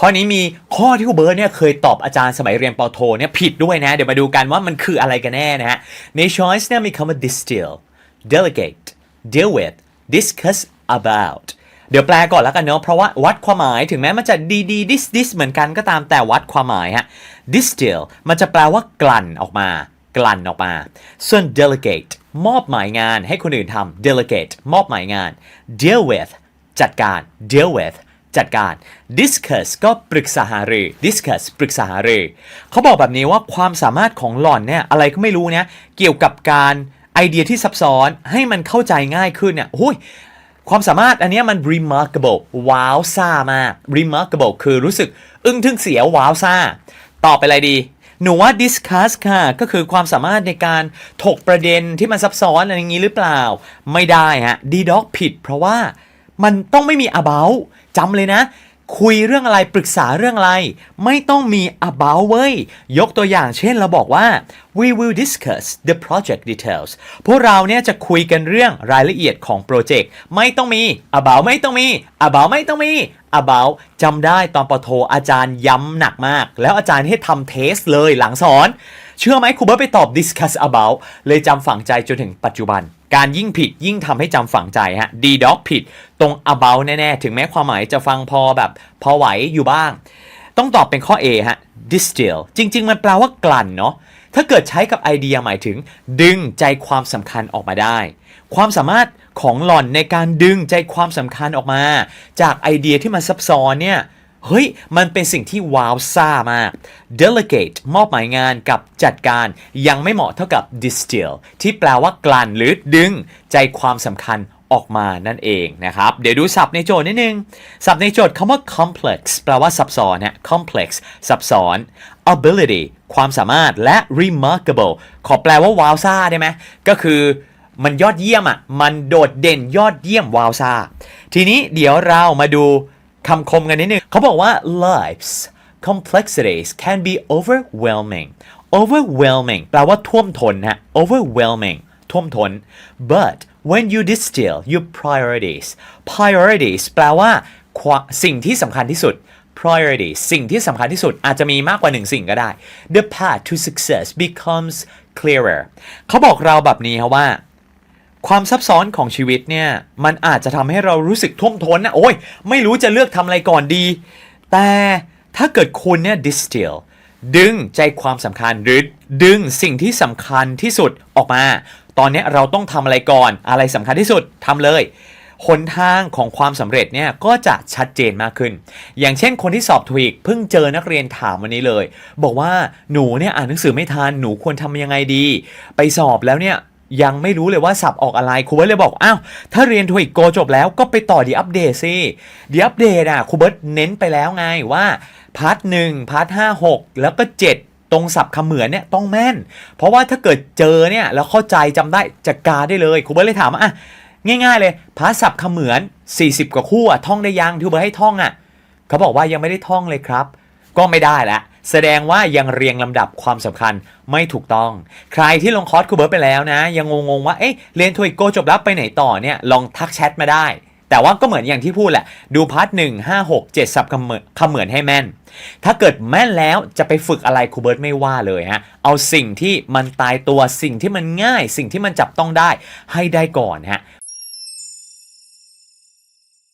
ข้อนี้มีข้อที่ครูเบิร์ตเนี่ยเคยตอบอาจารย์สมัยเรียนปโทเนี่ยผิดด้วยนะ เดี๋ยวมาดูกันว่ามันคืออะไรกันแน่นะฮะ ใน choice เนี่ยมีคำว่า distill delegate deal with discuss about เดี๋ยวแปลก่อนแล้วกันเนาะเพราะว่าวัดความหมายถึงแม้มันจะดีดี dis dis เหมือนกันก็ตามแต่วัดความหมายฮะ distill มันจะแปลว่ากลั่นออกมา กลั่นออกมา ส่วน delegate มอบหมายงานให้คนอื่นทำ delegate มอบหมายงาน deal with จัดการ deal with จัดการ discuss ก็ปรึกษาหารือ discuss ปรึกษาหารือเขาบอกแบบนี้ว่าความสามารถของหล่อนเนี่ยอะไรก็ไม่รู้เนี่ยเกี่ยวกับการไอเดียที่ซับซ้อนให้มันเข้าใจง่ายขึ้นเนี่ยโอ้ยความสามารถอันนี้มัน remarkable ว้าวซ่ามาก remarkable คือรู้สึกอึ้งทึ่งเสียวว้าวซ่าตอบไปอะไรดี หนูว่า discuss ค่ะ ก็คือความสามารถในการถกประเด็นที่มันซับซ้อนอะไรอย่างนี้หรือเปล่า ไม่ได้ฮะ d d o g ผิดเพราะว่า มันต้องไม่มี about จำเลยนะ คุยเรื่องอะไรปรึกษาเรื่องอะไร ไม่ต้องมี about เว้ย ยกตัวอย่างเช่นเราบอกว่า we will discuss the project details พวกเราเนี่ยจะคุยกันเรื่องรายละเอียดของโปรเจกต์ไม่ต้องมี about ไม่ต้องมี about ไม่ต้องมี about จำได้ตอนปโทอาจารย์ย้ำหนักมาก แล้วอาจารย์ให้ทำเทสเลยหลังสอน เชื่อไหมครูเบิร์ตไปตอบ discuss about เลยจำฝังใจจนถึงปัจจุบัน การยิ่งผิดยิ่งทำให้จำฝังใจฮะ d d o g ผิดตรง about แน่ๆ ถึงแม้ความหมายจะฟังพอแบบพอไหวอยู่บ้าง ต้องตอบเป็นข้อ A ฮะ distill จริง ๆ มันแปลว่ากลั่นเนาะถ้าเกิดใช้กับไอเดียหมายถึง ดึงใจความสำคัญออกมาได้ ความสามารถของหล่อนในการดึงใจความสำคัญออกมา จากไอเดียที่มันซับซ้อนเนี่ย เฮ้ย มันเป็นสิ่งที่ว้าวซ่ามาก delegate มอบหมายงานกับจัดการยังไม่เหมาะเท่ากับ distill ที่แปลว่ากลั่นหรือดึงใจความสำคัญออกมานั่นเองนะครับ เดี๋ยวดูศัพท์ในโจทย์นิดนึง ศัพท์ในโจทย์คำว่า complex แปลว่าซับซ้อนนะ complex ซับซ้อน ability ความสามารถและ remarkable ขอแปลว่าว้าวซ่าได้ไหม ก็คือมันยอดเยี่ยมอะ มันโดดเด่นยอดเยี่ยมว้าวซ่า ทีนี้เดี๋ยวเรามาดู คำคมกันนิดนึงเขาบอกว่า life's complexities can be overwhelming overwhelming แปลว่าท่วมท้นฮะ overwhelming ท่วมท้น but when you distill your priorities priorities แปลว่าสิ่งที่สำคัญที่สุด priority สิ่งที่สำคัญที่สุดอาจจะมีมากกว่าหนึ่งสิ่งก็ได้ the path to success becomes clearer เขาบอกเราแบบนี้ครับว่า ความซับซ้อนของชีวิตเนี่ย มันอาจจะทำให้เรารู้สึกท่วมท้นนะโอ้ยไม่รู้จะเลือกทำอะไรก่อนดี แต่ถ้าเกิดคุณเนี่ย distill ดึงใจความสำคัญหรือดึงสิ่งที่สำคัญที่สุดออกมา ตอนนี้เราต้องทำอะไรก่อน อะไรสำคัญที่สุดทำเลยหนทางของความสำเร็จเนี่ยก็จะชัดเจนมากขึ้น อย่างเช่นคนที่สอบทวีกเพิ่งเจอนักเรียนถามวันนี้เลย บอกว่าหนูเนี่ยอ่านหนังสือไม่ทันหนูควรทำยังไงดี ไปสอบแล้วเนี่ย ยังไม่รู้เลยว่าสับออกอะไรครูเบิร์ตเลยบอก อ้าว ถ้าเรียนทวิกโกจบแล้วก็ไปต่อดีอัปเดตสิดีอัปเดตอะครูเบิร์ตเน้นไปแล้วไงว่าพาร์ทหนึ่งพาร์ทห้าหกแล้วก็เจ็ดตรงสับคำเหมือนเนี่ยต้องแม่น เพราะว่าถ้าเกิดเจอเนี่ยแล้วเข้าใจจำได้จะกาได้เลยครูเบิร์ตเลยถามว่าอะง่ายๆเลยพาร์ทสับคำเหมือน 40 กว่าคู่อะท่องได้ยังที่ครูเบิร์ตให้ท่องอะเขาบอกว่ายังไม่ได้ท่องเลยครับ ก็ไม่ได้ละ แสดงว่ายังเรียงลำดับความสำคัญไม่ถูกต้อง ใครที่ลงคอร์สครูเบิร์ตไปแล้วนะ ยังงงๆว่าเอ๊ะเรียนทวิกโกจบแล้วไปไหนต่อเนี่ยลองทักแชทมาได้ แต่ว่าก็เหมือนอย่างที่พูดแหละ ดูพาร์ทหนึ่งห้าหกเจ็ดสับคำเหมือนคำเหมือนให้แม่น ถ้าเกิดแม่นแล้วจะไปฝึกอะไรครูเบิร์ตไม่ว่าเลยฮะเอาสิ่งที่มันตายตัวสิ่งที่มันง่าย สิ่งที่มันจับต้องได้ให้ได้ก่อนฮะ